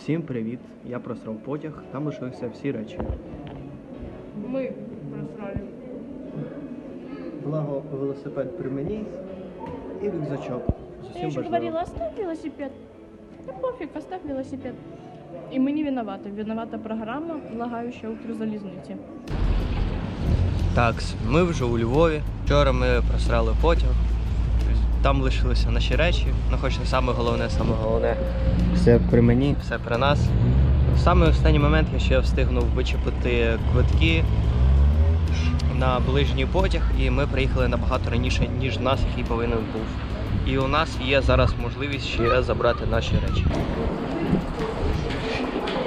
Всім привіт! Я просрав потяг, там лишилися всі речі. Мы просрали. Благо велосипед при мені і рюкзачок. З Я усім еще важливим. говорила, оставь велосипед. Да пофиг, оставь велосипед. И мы не виноваты. Виновата программа, лагающая Укрзалізниці. Так, ми вже у Львові. Вчора ми просрали потяг. Там лишилися наші речі. Ну, хоч не саме головне, саме головне. Все при мені, все при нас. В самий останній момент я ще встигнув вичепити квитки на ближній потяг, і ми приїхали набагато раніше, ніж нас, який повинен був. І у нас є зараз можливість ще забрати наші речі.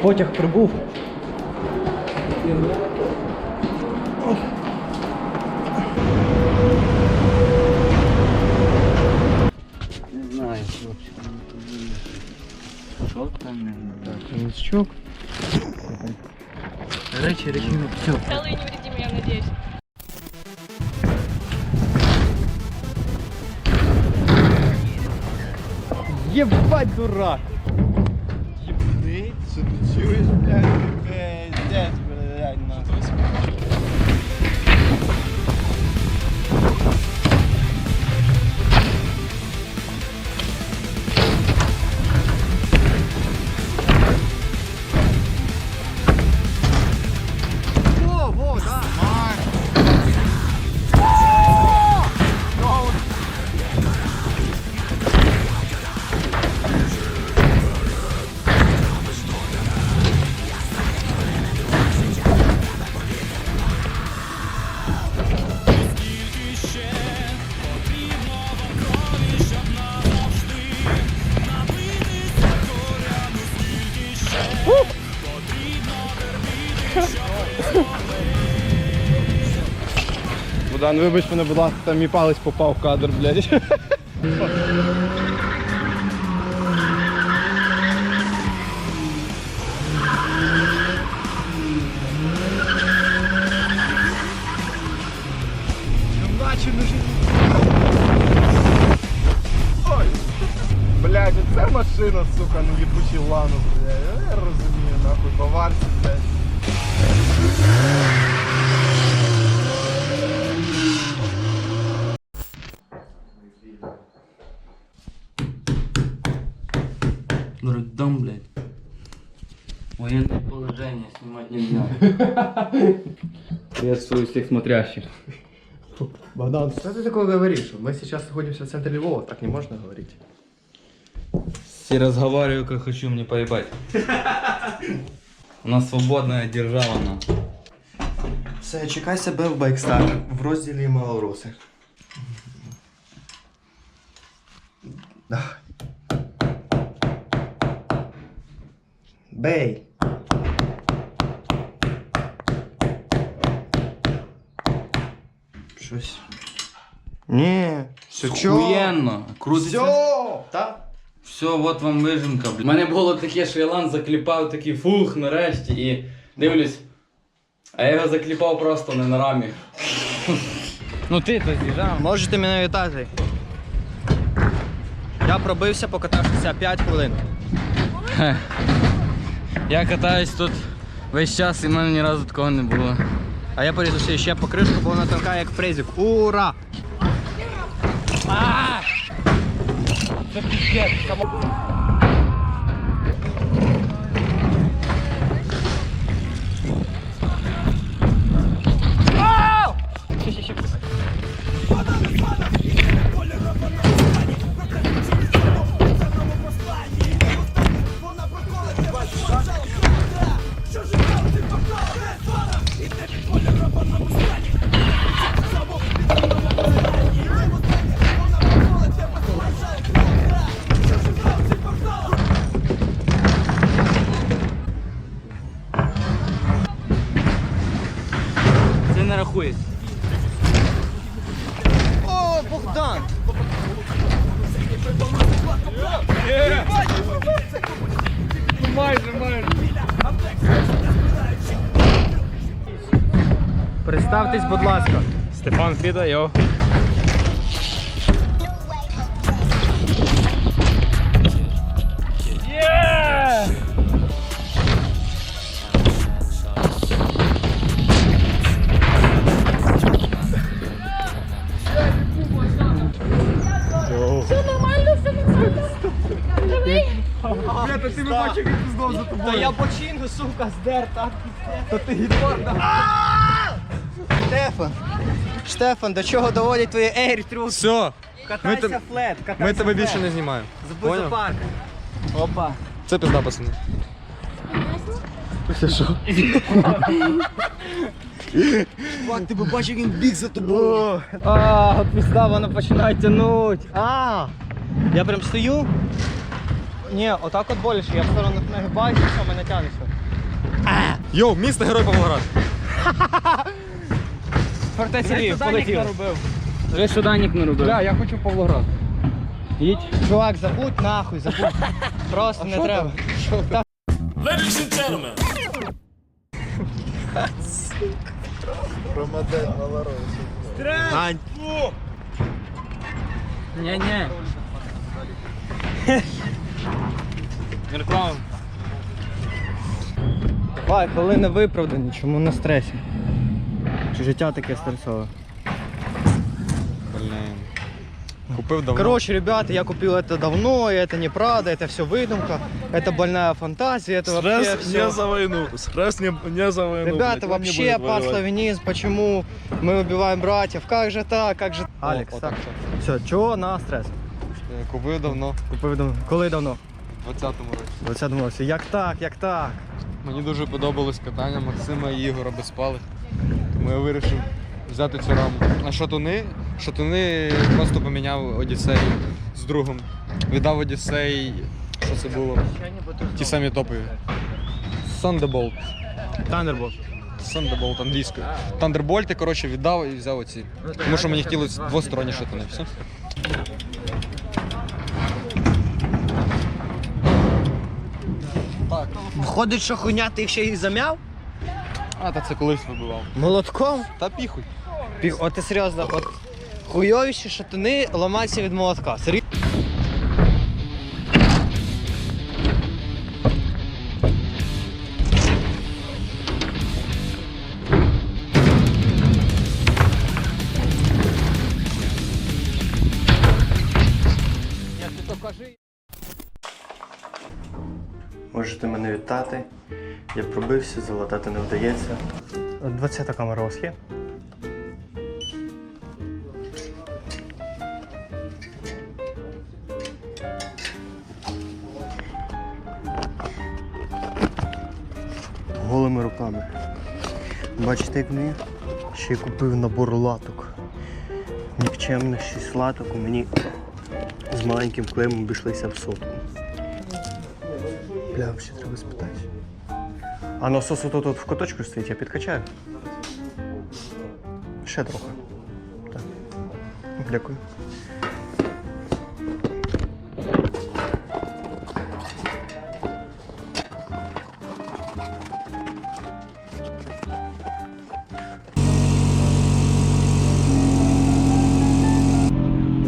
Потяг прибув. Так, рюкзачок. Речі, речі, все. Целый и невредимый, я надеюсь. Єбать, дурак! Єбний, що ти чуєш, блядь, пиздець, Богдан, вибач мене, будь ласка, там мій палець попав в кадр, блядь. Ой, блядь, оце машина, сука, ну їбучий ланус, блядь. Я розумію, нахуй, баварці, блядь. Роддом, блядь. Военное положение снимать нельзя. Приветствую всех смотрящих. Богдан, что ты такое говоришь? Мы сейчас находимся в центре Львова, так не можно говорить. Все разговариваю, как хочу, мне поебать. У нас свободная держава, на. Все, чекай себе в Байкстар в розділі малоруси. Давай. Бей. Щось. Ні, все? Охуєнно. Крутиться. Все, так? Все, от вам вижимка, блядь. У мене було таке, що Ілан закліпав такий фух нарешті і дивлюсь. А я його закліпав просто не на рамі. Ну ти то з'їжджав. Можете мене вітати. Я пробився, покатавшися 5 хвилин. Я катаюсь тут весь час і в мене ні разу такого не було. А я порізався ще по кришку, бо вона тонка як презик. Ура! Це не рахується. О, Богдан! Майже, майже! Представтесь, будь ласка. Степан Фіда, йо. Бачив, як знов за Та я бочину, сука, здер, так. Та ти гітарна. Штефан, Штефан, до чого доводять твої ейртрюки? Все, Катайся Ми те- флет, катайся ми тебе флет. більше не знімаємо. Забудь за Поняв? парк. Опа. Це пизда, пацани. Чувак, ти би бачив, він біг за тобою. А, пізда, вона починає тянуть. А, я прям стою. Ні, отак от боліше, я в сторону нагибаюся, що мене тягнеться. Йоу, місто Герой Павлоград. Фортеця Львів, полетів. Ви що Данік не робив? Бля, я хочу в Павлоград. Їдь. Чувак, забудь нахуй, забудь. Просто не треба. Ромаден Малорос. Ань. Ні-ні. Реклама. Давай, коли не виправдані, чому на стресі? Чи життя таке стресове? Блін. Купив давно. Короче, ребята, я купил это давно, и это неправда, это все выдумка, это больная фантазия, это вообще Стресс все... не за войну. Стресс не, не за войну. Ребята, блядь, он не вообще будет воевать. панславянизм, почему мы убиваем братьев, как же так, как же... Алекс, О, так, отак все, чого на стрес? Е, Купив давно, Купив давно. Коли давно? В 20-му році. В 20 році. Як так, як так? Мені дуже подобалось катання Максима і Ігора Безпалих. Тому я вирішив взяти цю раму. А шатуни? Шатуни просто поміняв Одіссей з другом. Віддав Одіссей, що це було? Ті самі топові. Thunderbolt. Thunderbolt. Thunderbolt англійською. Thunderbolt, коротше, віддав і взяв оці. Тому що мені хотілося двосторонні шатуни. Все. Виходить, що хуйня, ти їх ще їх зам'яв? А, та це колись вибивав. Молотком? Та піхуй. Пі- От ти серйозно, от хуйовіші шатани ламаються від молотка. Серйозно? Можете мене вітати. Я пробився, залатати не вдається. 20 камера у вас є? Голими руками. Бачите, як мені? Ще й купив набор латок. Нікчемних 6 латок у мені з маленьким клеєм обійшлися в сотку. Взагалі треба спитати. А насос тут, тут в куточку стоїть, я підкачаю. Ще трохи. Так. Дякую.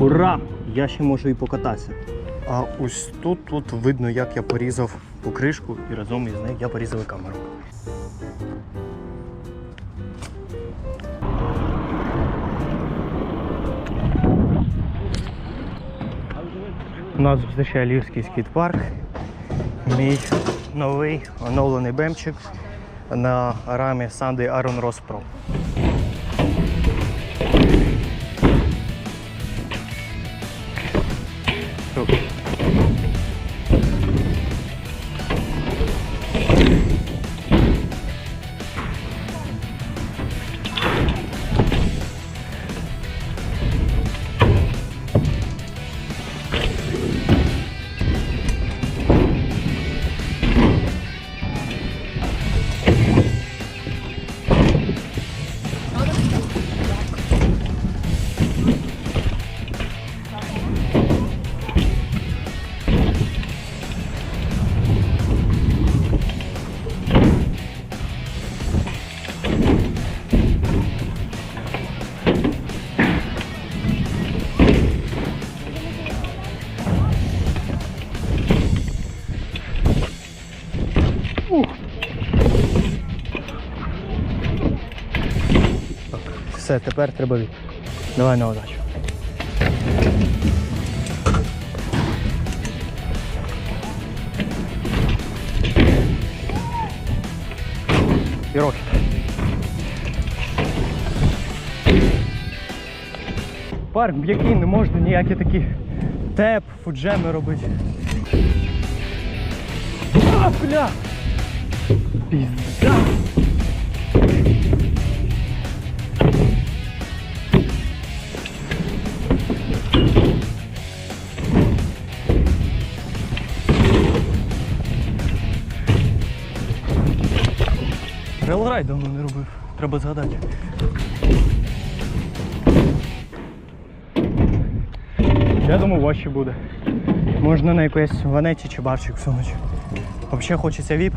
Ура! Я ще можу і покататися. А ось тут, тут видно, як я порізав покришку і разом із нею я порізав камеру. У нас зустрічає Львівський скейт-парк. Мій новий оновлений бемчик на рамі Sunday Iron Ross Pro. Ух. Так, Все, тепер треба від. Давай на удачу. І рокет. Парк, в який не можна ніякі такі теп, фуджеми робити. А, бля! Пізда! Релрай давно не робив, треба згадати. Я думаю, важче буде. Можна на якоїсь ванеті чи барчик всунути. Взагалі хочеться віп.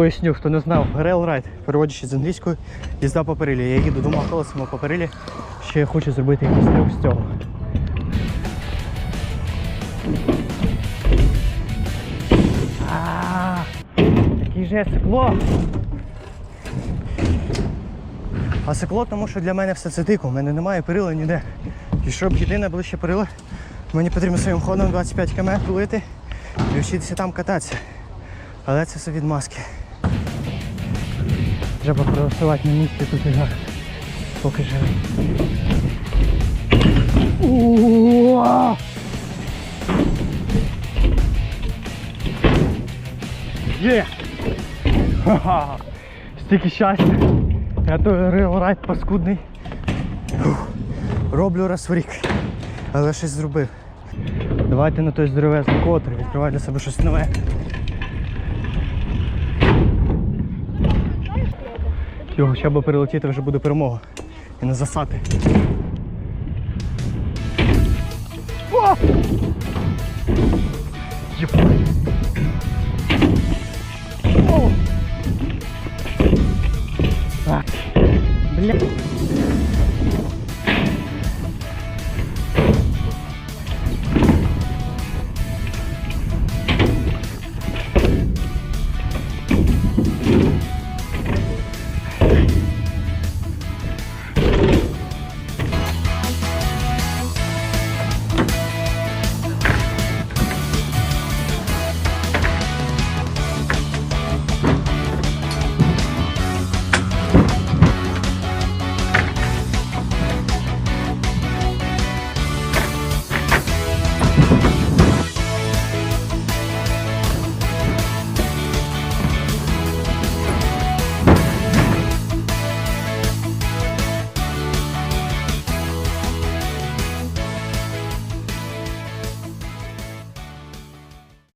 Поясню, хто не знав, Railride, переводячи з англійської, їзда по перилі. Я їду двома колесами по перилі, ще я хочу зробити якийсь трюк з цього. А, Який же цикло. А цикло, тому що для мене все це дико, у мене немає перила ніде. І щоб єдине ближче перила, мені потрібно своїм ходом 25 км тулити і вчитися там кататися. Але це все від маски. Треба просувати на місці тут і зараз. Поки живий. Є! Ха-ха! Стільки щастя! Я той релрайд паскудний. Роблю раз в рік. Але щось зробив. Давайте на той здоровезний котр, відкривай для себе щось нове. Його ще б перелетіти вже буде перемога. І не засати. О!